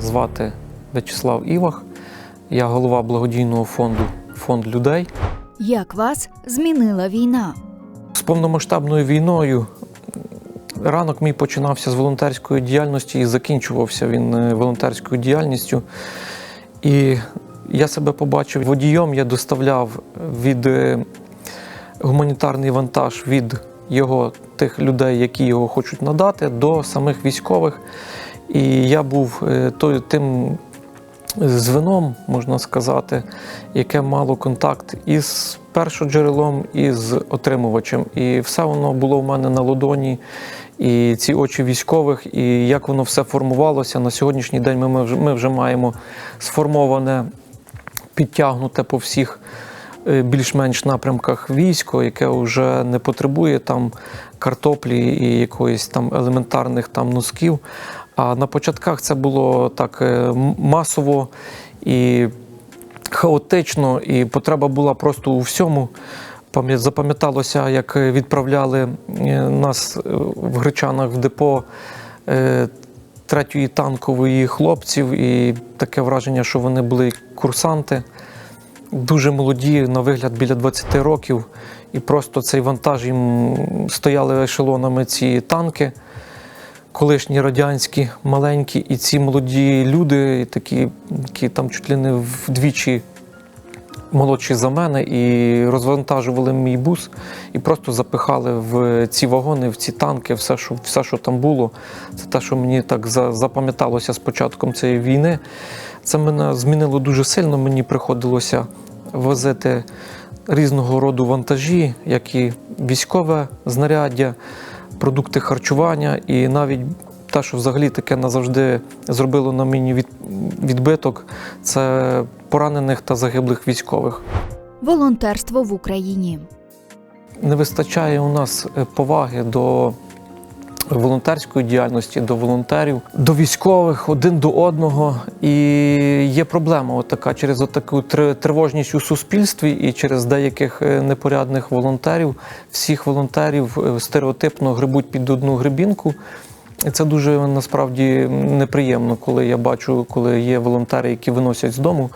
звати В'ячеслав Івах. Я голова благодійного фонду Фонд людей. Як вас змінила війна? З повномасштабною війною ранок мій починався з волонтерської діяльності і закінчувався він е, волонтерською діяльністю. І я себе побачив водієм, я доставляв від е, гуманітарний вантаж від його тих людей, які його хочуть надати, до самих військових. І я був е, той, тим звеном, можна сказати, яке мало контакт із першоджерелом, і з отримувачем. І все воно було в мене на ладоні. І ці очі військових, і як воно все формувалося на сьогоднішній день. Ми, ми, вже, ми вже маємо сформоване, підтягнуте по всіх е, більш-менш напрямках військо, яке вже не потребує там картоплі і якоїсь там елементарних там носків. А на початках це було так е, масово і хаотично, і потреба була просто у всьому. Запам'яталося, як е, відправляли е, нас в Гречанах в депо третьої танкової хлопців, і таке враження, що вони були курсанти, дуже молоді, на вигляд біля 20 років. І просто цей вантаж їм стояли ешелонами ці танки колишні радянські, маленькі, і ці молоді люди, такі, які там чуть ли не вдвічі молодші за мене, і розвантажували мій бус і просто запихали в ці вагони, в ці танки, все, що, все, що там було. Це те, що мені так запам'яталося з початком цієї війни. Це мене змінило дуже сильно. Мені приходилося возити різного роду вантажі, як і військове знаряддя, продукти харчування, і навіть те, що взагалі таке назавжди зробило на мені від, відбиток, це поранених та загиблих військових. Волонтерство в Україні. Не вистачає у нас е, поваги до волонтерської діяльності, до волонтерів, до військових один до одного. І є проблема от через таку тривожність у суспільстві і через деяких е, непорядних волонтерів. Всіх волонтерів е, стереотипно грибуть під одну грибінку. Це дуже насправді неприємно, коли я бачу, коли є волонтери, які виносять з дому,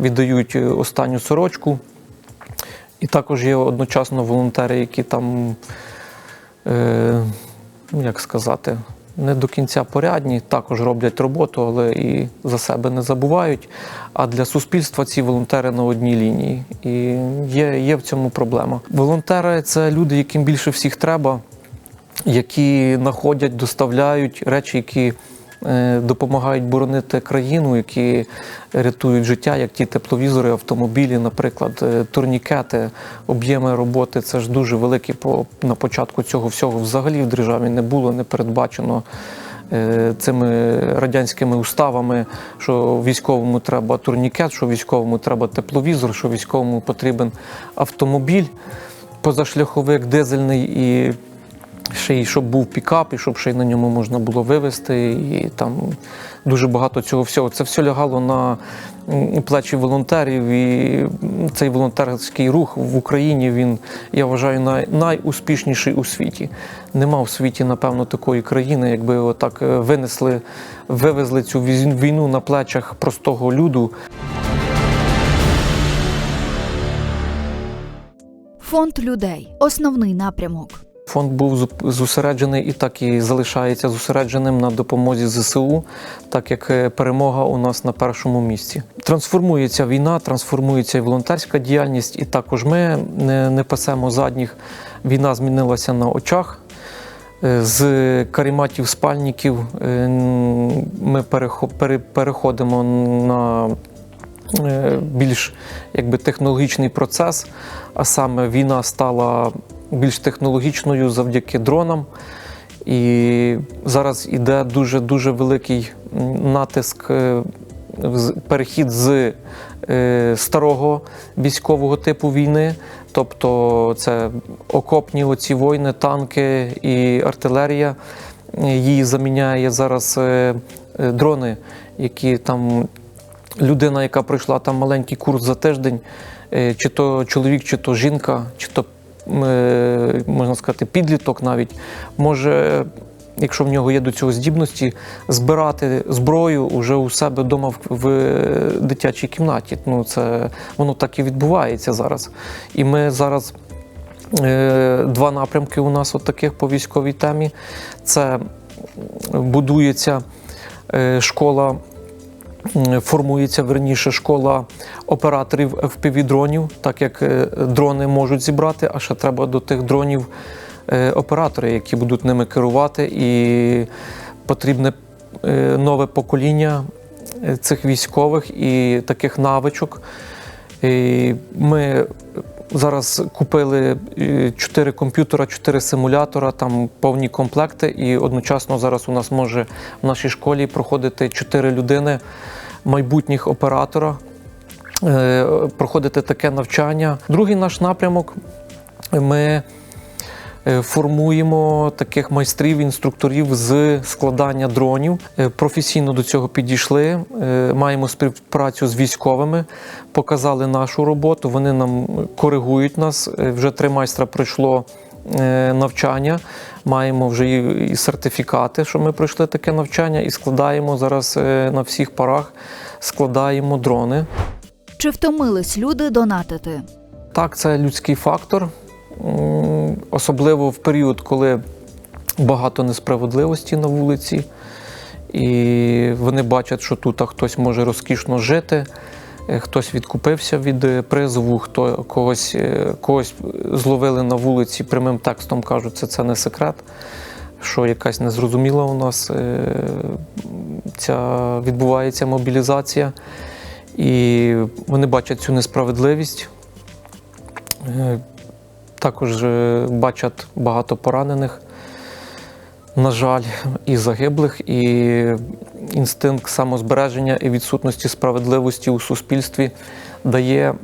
віддають е, останню сорочку. І також є одночасно волонтери, які там, як сказати, не до кінця порядні, також роблять роботу, але і за себе не забувають. А для суспільства ці волонтери на одній лінії. І є, є в цьому проблема. Волонтери це люди, яким більше всіх треба, які знаходять, доставляють речі, які допомагають боронити країну, які рятують життя, як ті тепловізори, автомобілі, наприклад, е, турнікети, об'єми роботи. Це ж дуже великі на початку цього всього взагалі в державі не було, не передбачено. е, Цими радянськими уставами, що військовому треба турнікет, що військовому треба тепловізор, що військовому потрібен автомобіль позашляховик дизельний і ще й щоб був пікап, і щоб ще й на ньому можна було вивезти. І там дуже багато цього всього. Це все лягало на плечі волонтерів. І цей волонтерський рух в Україні він, я вважаю, най, найуспішніший у світі. Нема в світі, напевно, такої країни, якби отак е, винесли, вивезли цю війну на плечах простого люду. Фонд людей. Основний напрямок. Фонд був зосереджений і так і залишається зосередженим на допомозі ЗСУ, так як е, перемога у нас на першому місці. Трансформується війна, трансформується і волонтерська діяльність, і також ми не, пасемо задніх. Війна змінилася на очах. Е, З карематів спальників е, ми переходимо на більш якби, технологічний процес, а саме війна стала більш технологічною завдяки дронам. І зараз іде дуже дуже великий натиск, е, перехід з е, старого військового типу війни, тобто це окопні оці війни, танки і артилерія. Її заміняє зараз е, е, дрони, які там людина, яка пройшла там маленький курс за тиждень, е, чи то чоловік, чи то жінка, чи то е, можна сказати, підліток навіть може якщо в нього є до цього здібності, збирати зброю уже у себе вдома в, е, дитячій кімнаті. Ну, це воно так і відбувається зараз. І ми зараз. Два напрямки у нас от таких по військовій темі. Це будується школа, формується верніше школа операторів FPV-дронів, так як е, дрони можуть зібрати, а ще треба до тих дронів е, оператори, які будуть ними керувати, і потрібне е, нове покоління цих військових і таких навичок. І ми зараз купили 4 комп'ютера, 4 симулятора, там повні комплекти, і одночасно зараз у нас може в нашій школі проходити 4 людини майбутніх оператора, е, проходити таке навчання. Другий наш напрямок ми е, формуємо таких майстрів, інструкторів з складання дронів. Е, Професійно до цього підійшли. Маємо співпрацю з військовими, показали нашу роботу. Вони нам коригують нас. Вже три майстра пройшло навчання. Маємо вже і сертифікати, що ми пройшли таке навчання, і складаємо зараз е, на всіх парах, складаємо дрони. Чи втомились люди донатити? Так, це людський фактор, особливо в період, коли багато несправедливості на вулиці, і вони бачать, що тут хтось може розкішно жити, е, хтось відкупився від е, призову, хто когось, е, когось зловили на вулиці прямим текстом кажуть, це, це не секрет. Що якась незрозуміла у нас е, ця відбувається мобілізація, і вони бачать цю несправедливість. Е, Також е, бачать багато поранених, на жаль, і загиблих, і інстинкт самозбереження і відсутності справедливості у суспільстві дає,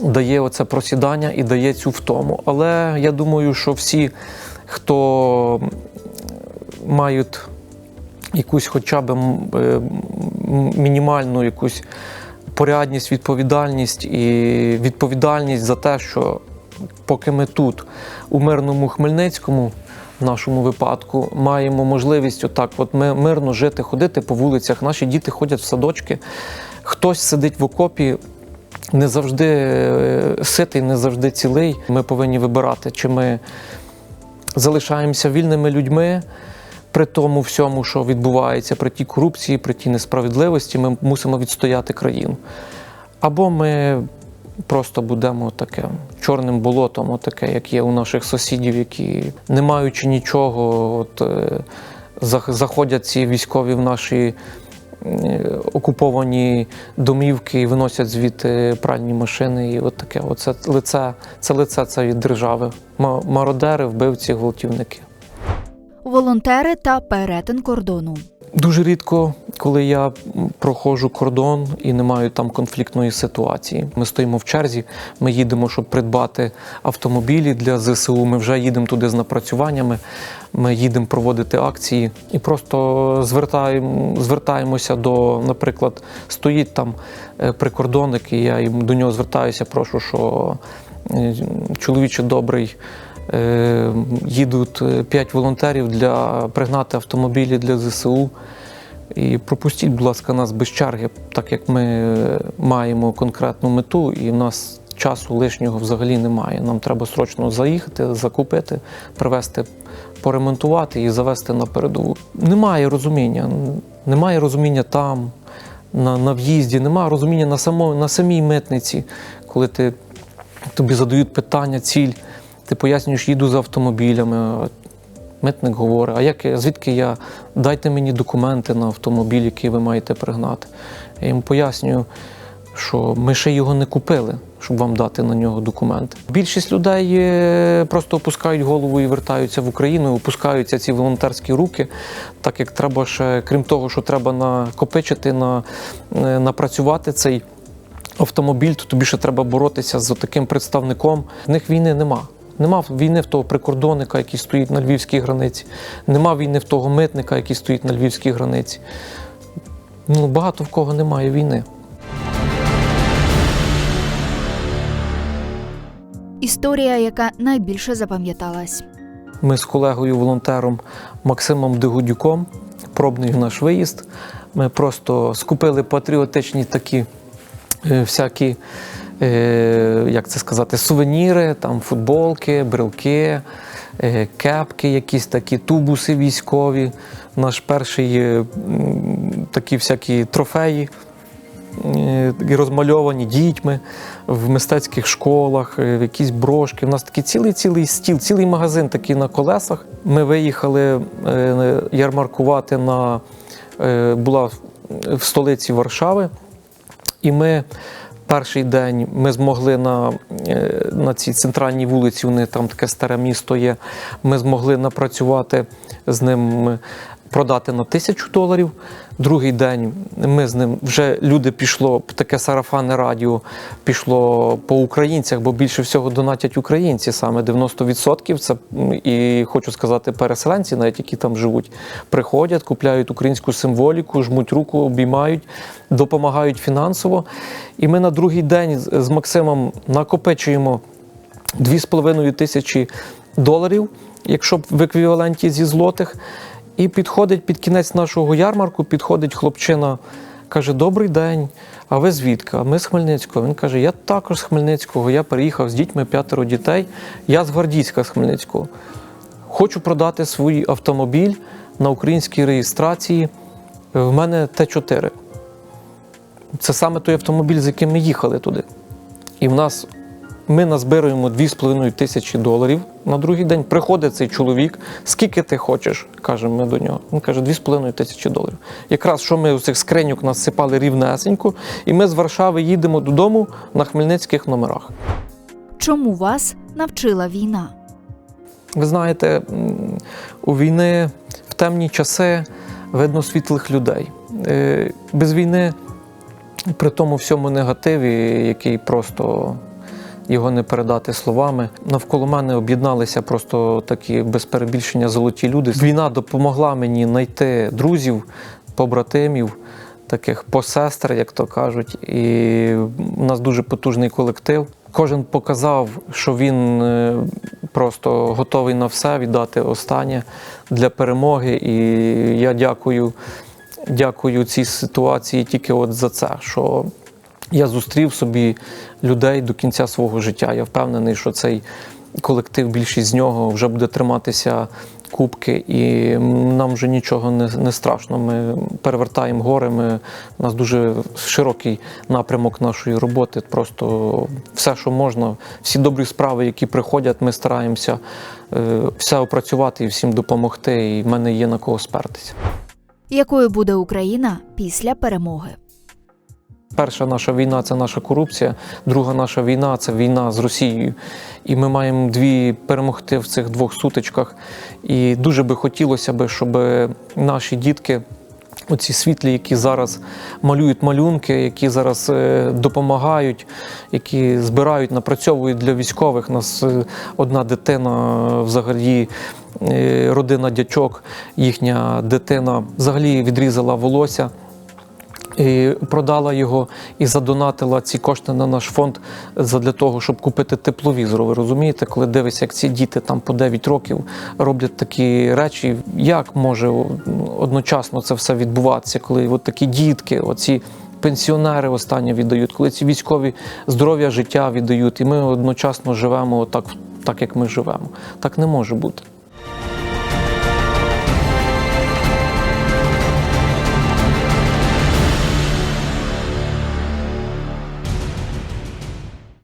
дає оце просідання і дає цю втому. Але я думаю, що всі, хто мають якусь хоча б е, мінімальну якусь порядність, відповідальність і відповідальність за те, що поки ми тут, у мирному Хмельницькому, в нашому випадку, маємо можливість отак, от ми мирно жити, ходити по вулицях. Наші діти ходять в садочки, хтось сидить в окопі. Не завжди е, ситий, не завжди цілий. Ми повинні вибирати, чи ми залишаємося вільними людьми при тому всьому, що відбувається, при тій корупції, при тій несправедливості, ми мусимо відстояти країну. Або ми просто будемо таким чорним болотом, таке, як є у наших сусідів, які, не маючи нічого, от, е, заходять ці військові в наші е, окуповані домівки і виносять звідти пральні машини. І от таке. Оце лице, це лице цієї держави. Мародери, вбивці, гвалтівники. Волонтери та перетин кордону. Дуже рідко, коли я проходжу кордон і не маю там конфліктної ситуації. Ми стоїмо в черзі, ми їдемо, щоб придбати автомобілі для ЗСУ. Ми вже їдемо туди з напрацюваннями. Ми їдемо проводити акції і просто звертаємо, звертаємося до, наприклад, стоїть там е, прикордонник, і я до нього звертаюся, прошу, що е, чоловіче добрий. Е, Їдуть 5 волонтерів для пригнати автомобілі для ЗСУ. І пропустіть, будь ласка, нас без черги, так як ми е, маємо конкретну мету, і в нас часу лишнього взагалі немає. Нам треба срочно заїхати, закупити, привезти, поремонтувати і завести на передову. Немає розуміння. Немає розуміння там, на, на в'їзді, немає розуміння на, само, на самій митниці, коли ти, тобі задають питання, ціль. Ти пояснюєш, їду з автомобілями. Митник говорить, а як, звідки я дайте мені документи на автомобіль, який ви маєте пригнати. Я йому пояснюю, що ми ще його не купили, щоб вам дати на нього документи. Більшість людей е, просто опускають голову і вертаються в Україну, опускаються ці волонтерські руки, так як треба ще, крім того, що треба накопичити, на, е, напрацювати цей автомобіль, то тобі ще треба боротися з таким представником. В них війни нема. Нема війни в того прикордонника, який стоїть на львівській границі. Нема війни в того митника, який стоїть на львівській границі. Ну, багато в кого немає війни. Історія, яка найбільше запам'яталась. Ми з колегою-волонтером Максимом Дегудюком, пробний наш виїзд. Ми просто скупили патріотичні такі е, всякі, як це сказати, сувеніри, там футболки, брелки, е, кепки, якісь такі тубуси військові. Наш перший е, такі всякі трофеї е, і розмальовані дітьми в мистецьких школах, е, в якісь брошки. У нас такий цілий цілий стіл, цілий магазин такий на колесах. Ми виїхали е, ярмаркувати на е, була в столиці Варшави, і ми. Перший день ми змогли на, е, на цій центральній вулиці, вони там таке старе місто є. Ми змогли напрацювати з ним, продати на тисячу доларів. Другий день ми з ним вже люди пішло, таке сарафанне радіо пішло по українцях, бо більше всього донатять українці, саме 90% це і хочу сказати, переселенці, навіть які там живуть, приходять, купляють українську символіку, жмуть руку, обіймають, допомагають фінансово. І ми на другий день з- Максимом накопичуємо 2,5 тисячі доларів, якщо б в еквіваленті зі злотих. І підходить під кінець нашого ярмарку, підходить хлопчина, каже: Добрий день, а ви звідки? А ми з Хмельницького. Він каже: Я також з Хмельницького, я переїхав з дітьми п'ятеро дітей. Я з Гвардійська з Хмельницького. Хочу продати свій автомобіль на українській реєстрації. В мене Т4. Це саме той автомобіль, з яким ми їхали туди. І в нас ми назбируємо 2,5 тисячі доларів на другий день. Приходить цей чоловік, скільки ти хочеш, кажемо ми до нього. Він каже, 2,5 тисячі доларів. Якраз що ми у цих скриньок насипали рівнесенько, і ми з Варшави їдемо додому на хмельницьких номерах. Чому вас навчила війна? Ви знаєте, у війни в темні часи видно світлих людей. Е, Без війни, при тому всьому негативі, який просто його не передати словами. Навколо мене об'єдналися просто такі без перебільшення золоті люди. Війна допомогла мені знайти друзів, побратимів, таких посестер, як то кажуть. І у нас дуже потужний колектив. Кожен показав, що він е, просто готовий на все віддати останнє для перемоги. І я дякую, дякую цій ситуації тільки от за це, що я зустрів собі людей до кінця свого життя. Я впевнений, що цей колектив, більшість з нього вже буде триматися кубки, і нам вже нічого не, не страшно. Ми перевертаємо гори. Ми, у нас дуже широкий напрямок нашої роботи. Просто все, що можна, всі добрі справи, які приходять, ми стараємося е, все опрацювати і всім допомогти. І в мене є на кого спертися. Якою буде Україна після перемоги? Перша наша війна це наша корупція, друга наша війна це війна з Росією. І ми маємо дві перемогти в цих двох сутичках. І дуже би хотілося би, щоб наші дітки. Оці світлі, які зараз малюють малюнки, які зараз е, допомагають, які збирають, напрацьовують для військових. У нас е, одна дитина, взагалі, е, родина дячок, їхня дитина взагалі відрізала волосся продала його і задонатила ці кошти на наш фонд для того, щоб купити тепловізор. Ви розумієте, коли дивишся, як ці діти там по 9 років роблять такі речі, як може одночасно це все відбуватися, коли от такі дітки, оці. Пенсіонери останнє віддають, коли ці військові здоров'я життя віддають, і ми одночасно живемо так, так як ми живемо. Так не може бути.